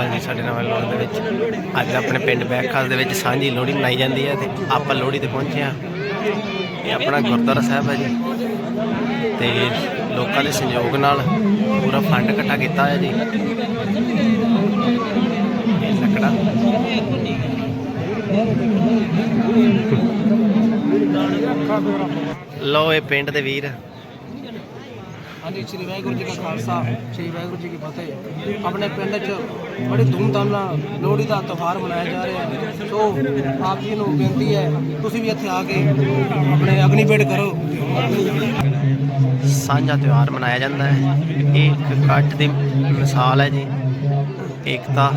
ਅਕਾਲ ਜੀ ਸਾਡੇ ਨਵੇਂ ਲੋਕ ਦੇ ਵਿੱਚ, ਅੱਜ ਆਪਣੇ ਪਿੰਡ ਬੈਖਾਸ ਦੇ ਵਿੱਚ ਸਾਂਝੀ ਲੋਹੜੀ ਮਨਾਈ ਜਾਂਦੀ ਹੈ ਤੇ ਆਪਾਂ ਲੋਹੜੀ ਤੇ ਪਹੁੰਚੇ ਆ ਇਹ ਆਪਣਾ ਗੁਰਦੁਆਰਾ ਸਾਹਿਬ ਹੈ ਜੀ। ਤੇ ਲੋਕਾਂ ਦੇ ਸਹਿਯੋਗ ਨਾਲ ਪੂਰਾ ਫੰਡ ਇਕੱਠਾ ਕੀਤਾ ਹੈ ਜੀ। ਇਹ ਲੱਕੜਾ। ਲੋ ਇਹ ਪਿੰਡ ਦੇ ਵੀਰ। ਹਾਂਜੀ, ਸ੍ਰੀ ਵਾਹਿਗੁਰੂ ਜੀ ਕਾ ਖਾਲਸਾ, ਸ੍ਰੀ ਵਾਹਿਗੁਰੂ ਜੀ ਕੀ ਫਤਿਹ। ਆਪਣੇ ਪਿੰਡ 'ਚ ਬੜੀ ਧੂਮਧਾਮ ਨਾਲ ਲੋਹੜੀ ਦਾ ਤਿਉਹਾਰ ਮਨਾਇਆ ਜਾ ਰਿਹਾ ਹੈ। ਸੋ ਆਪ ਜੀ ਨੂੰ ਬੇਨਤੀ ਹੈ, ਤੁਸੀਂ ਵੀ ਇੱਥੇ ਆ ਕੇ ਆਪਣੇ ਅਗਨੀ ਭੇਟ ਕਰੋ। ਸਾਂਝਾ ਤਿਉਹਾਰ ਮਨਾਇਆ ਜਾਂਦਾ ਹੈ। ਇਹ ਇੱਕ ਇਕੱਠ ਦੀ ਮਿਸਾਲ ਹੈ ਜੀ। ਏਕਤਾ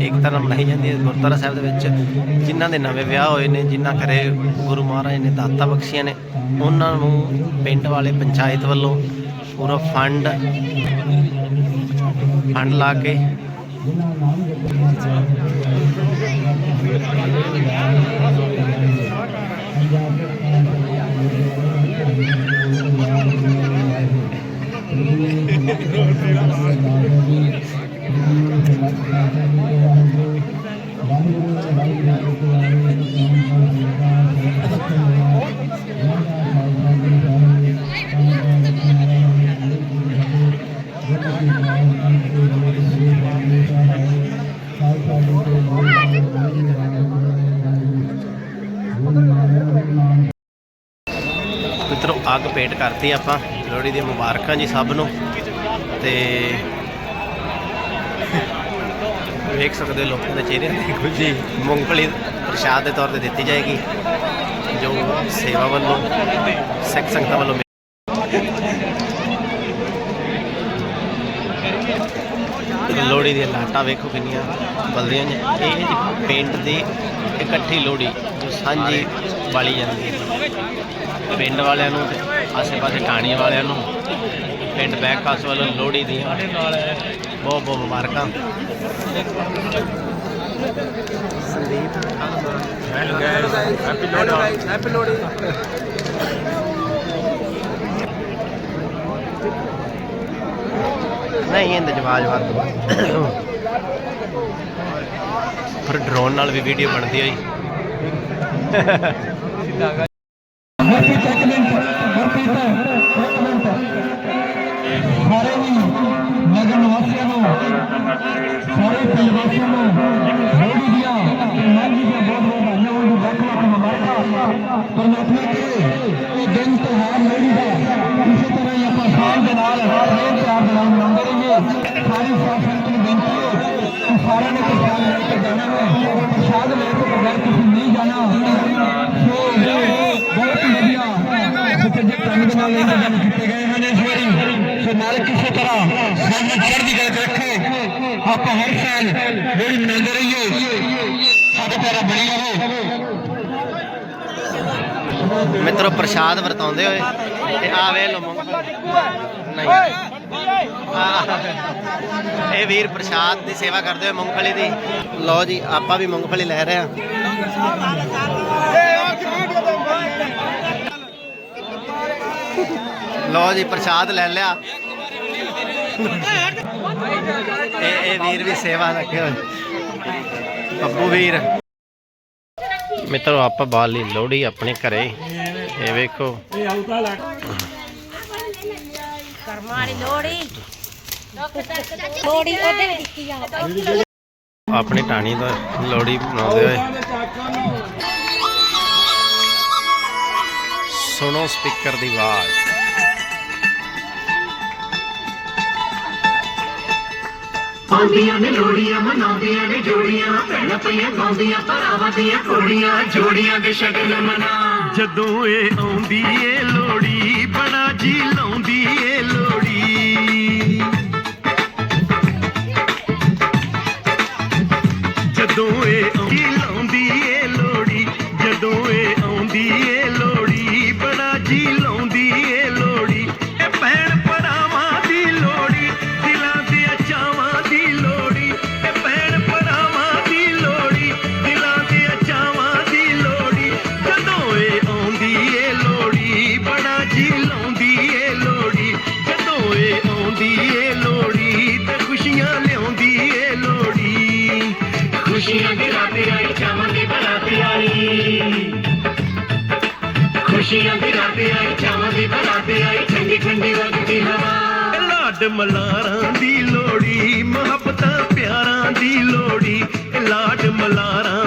ਏਕਤਾ ਨਾਲ ਮਨਾਈ ਜਾਂਦੀ ਹੈ ਗੁਰਦੁਆਰਾ ਸਾਹਿਬ ਦੇ ਵਿੱਚ। ਜਿਨ੍ਹਾਂ ਦੇ ਨਵੇਂ ਵਿਆਹ ਹੋਏ ਨੇ, ਜਿਨ੍ਹਾਂ ਘਰੇ ਗੁਰੂ ਮਹਾਰਾਜ ਨੇ ਦਾਤਾ ਬਖਸ਼ੀਆਂ ਨੇ, ਉਹਨਾਂ ਨੂੰ ਪਿੰਡ ਵਾਲੇ ਪੰਚਾਇਤ ਵੱਲੋਂ ਪੂਰਾ ਫੰਡ ਫੰਡ ਲਾ ਕੇ ਪੇਟ ਕਰਤੀ ਆਪਾਂ। ਲੋਹੜੀ ਦੀਆਂ ਮੁਬਾਰਕਾਂ ਜੀ ਸਭ ਨੂੰ। ਤੇ ਵੇਖ ਸਕਦੇ ਹੋ ਲੋਕਾਂ ਦੇ ਚਿਹਰੇ। ਤੇ ਖੁਸ਼ੀ ਮੂੰਗਫਲੀ ਪ੍ਰਸ਼ਾਦ ਦੇ ਤੌਰ ਤੇ ਦਿੱਤੀ ਜਾਏਗੀ। ਜੋ ਸੇਵਾ ਵੱਲੋਂ ਸਿੱਖ ਸੰਗਤਾਂ ਵੱਲੋਂ ਲੋਹੜੀ ਦੀਆਂ ਲਾਟਾਂ ਵੇਖੋ ਕਿੰਨੀਆਂ ਬਲਦੀਆਂ ਨੇ। ਇਹ ਜੀ ਪਿੰਡ ਦੀ ਇਕੱਠੀ ਲੋਹੜੀ ਜੋ ਸਾਂਝੀ ਬਾਲੀ ਜਾਂਦੀ ਹੈ। ਪਿੰਡ ਵਾਲਿਆਂ ਨੂੰ ਤੇ ਆਸੇ-ਪਾਸੇ ਟਾਣੀ ਵਾਲਿਆਂ ਨੂੰ, ਪਿੰਡ ਬੈਕਾਸ ਵੱਲੋਂ ਲੋਹੜੀ ਦੀ ਬਹੁਤ ਬਹੁਤ ਮੁਬਾਰਕਾਂ। ਸੰਦੀਪ ਹੈਪੀ ਲੋਹੜੀ ਹੈਪੀ ਲੋਹੜੀ ਨਹੀਂ, ਇਹਦੇ ਜਵਾਜ ਵੱਧ। ਪਰ ਡਰੋਨ ਨਾਲ ਵੀ ਵੀਡੀਓ ਬਣਦੀ ਹੋਈ ਹੈਪੀ ਸੈਕਮੈਂਟ ਹੈਪੀ ਸੈਕਮੈਂਟ ਸਾਰੇ ਵੀ ਨਗਰ ਵਾਸੀਆਂ ਨੂੰ ਸਾਰੇ ਪਿੰਡ ਵਾਸੀਆਂ ਨੂੰ ਲੋਹੜੀ ਦੀਆਂ ਮਾਝੀ ਦੀਆਂ ਬਹੁਤ ਬਹੁਤ ਵਧਾਈਆਂ ਹੋਣ ਦੀ ਲੱਖ ਲੱਖ ਮੁਬਾਰਕਾਂ ਪਰਮਾਤਮਾ ਕਰੇ ਇਹ ਦਿਨ ਤਿਉਹਾਰ ਲੋਹੜੀ ਦਾ ਇਸੇ ਤਰ੍ਹਾਂ ਹੀ ਆਪਾਂ ਸਾਲ ਦੇ ਨਾਲ ਹਰੇਕ ਤਿਉਹਾਰ ਦੇ ਨਾਲ ਮਨਾਉਂਦੇ ਰਹੀਏ ਸਾਰੀ ਸਾਧ ਸੰਗਤ ਨੂੰ ਬੇਨਤੀ ਹੈ ਕਿ ਸਾਰਿਆਂ ਨੇ ਪ੍ਰਸ਼ਾਦ ਲੈ ਕੇ ਜਾਣਾ ਹੈ ਪ੍ਰਸ਼ਾਦ ਲੈ ਕੇ ਬਗੈਰ ਤੁਸੀਂ ਨਹੀਂ ਜਾਣਾ। ਸੋ ਬਹੁਤ ਹੀ ਵਧੀਆ। ਸੁਚੱਜੇ ਢੰਗ ਦੇ ਨਾਲ ਇੰਤਜ਼ਾਮ ਕੀਤੇ ਗਏ ਹਨ ਇਸ ਵਾਰੀ। ਸੋ ਮਾਲਕ ਕਿਸੇ ਤਰ੍ਹਾਂ ਸਾਨੂੰ ਚੜ੍ਹਦੀ ਕਲਾ 'ਚ ਰੱਖੇ। ਆਪਾਂ ਹਰ ਸਾਲ ਰਹੀਏ ਸਾਡੇ ਪਿਆਰਾ ਬਣੀ ਰਹੋ। ਮਿੱਤਰੋ ਪ੍ਰਸ਼ਾਦ ਵਰਤਾਉਂਦੇ ਹੋਏ ਤੇ ਆ ਵੇ ਲੋ ਨਹੀਂ। ਇਹ ਵੀਰ ਪ੍ਰਸ਼ਾਦ ਦੀ ਸੇਵਾ ਕਰਦੇ ਹੋਏ ਮੂੰਗਫਲੀ ਦੀ। ਲਓ ਜੀ, ਆਪਾਂ ਵੀ ਮੂੰਗਫਲੀ ਲੈ ਰਹੇ ਹਾਂ। ਲਓ ਜੀ, ਪ੍ਰਸ਼ਾਦ ਲੈ ਲਿਆ। ਇਹ ਇਹ ਵੀਰ ਵੀ ਸੇਵਾ ਰੱਖੇ ਹੋਏ। ਪੱਪੂ ਵੀਰ। ਮਿੱਤਰੋ, ਆਪਾਂ ਬਾਲੀ ਲੋਹੜੀ ਆਪਣੇ ਘਰੇ। ਇਹ ਵੇਖੋ। ਕਰਮਾਂ ਵਾਲੀ ਲੋੜੀ ਲੋੜੀ ਉਹਦੇ ਵੀ ਦਿੱਤੀ ਆ? ਆਪਣੀ ਟਾਣੀ ਦਾ ਲੋਹੜੀ ਮਨਾਉਂਦੇ ਹੋਏ ਸੁਣੋ ਸਪੀਕਰ ਦੀ ਆਵਾਜ਼। ਆਉਂਦੀਆਂ ਨੇ ਲੋੜੀਆਂ ਮਨਾਉਂਦੀਆਂ ਨੇ ਜੋੜੀਆਂ। ਭੈਣਾਂ ਪਈਆਂ ਗਾਉਂਦੀਆਂ ਭਰਾਵਾਂ ਦੀਆਂ ਕੋੜੀਆਂ। ਜੋੜੀਆਂ ਦੇ ਸ਼ਗਨ ਮਨਾ। ਜਦੋਂ ਇਹ ਆਉਂਦੀ ਏ ਲੋੜੀ ਬੜਾ ਜੀ ਖੁਸ਼ੀਆਂ ਦੀ ਰਾਤੀ ਆਈ, ਚਾਵਾਂ ਦੀ ਬਰਾਤੀ ਆਈ ਖੁਸ਼ੀਆਂ ਦੀ ਰਾਤੀ ਆਈ, ਚਾਵਾਂ ਦੀ ਬਰਾਤੀ ਆਈ ਠੰਡੀ ਠੰਡੀ ਵਗਦੀ ਹਵਾ। ਲਾਡ ਮਲਾਰਾਂ ਦੀ ਲੋੜੀ ਮੁਹੱਬਤਾਂ ਪਿਆਰਾਂ ਦੀ ਲੋੜੀ ਲਾਡ ਮਲਾਰਾਂ